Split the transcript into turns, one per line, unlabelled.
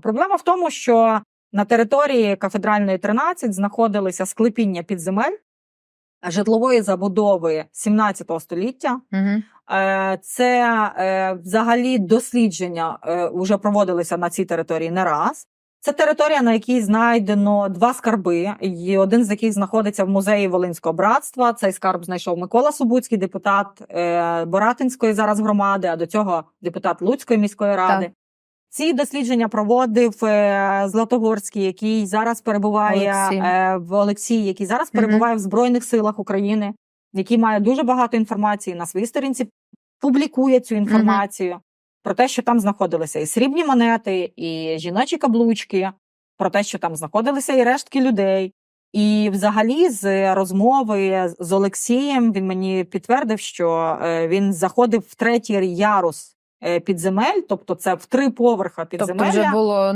Проблема в тому, що на території кафедральної 13 знаходилися склепіння підземель житлової забудови 17 століття.
Угу.
Е, Це е, взагалі дослідження е, вже проводилися на цій території не раз. Це територія, на якій знайдено два скарби, і один з яких знаходиться в музеї Волинського братства. Цей скарб знайшов Микола Субуцький, депутат е, Боратинської зараз громади, а до цього депутат Луцької міської ради.
Так.
Ці дослідження проводив е, Златогорський, який зараз перебуває
Олексій.
е, в Олексій, який зараз
Мгм.
перебуває в Збройних силах України, який має дуже багато інформації на своїй сторінці, публікує цю інформацію про те, що там знаходилися і срібні монети, і жіночі каблучки, про те, що там знаходилися і рештки людей. І взагалі з розмови з Олексієм він мені підтвердив, що е, він заходив в третій ярус підземель, тобто це в три поверха
Тобто
підземелля.
вже було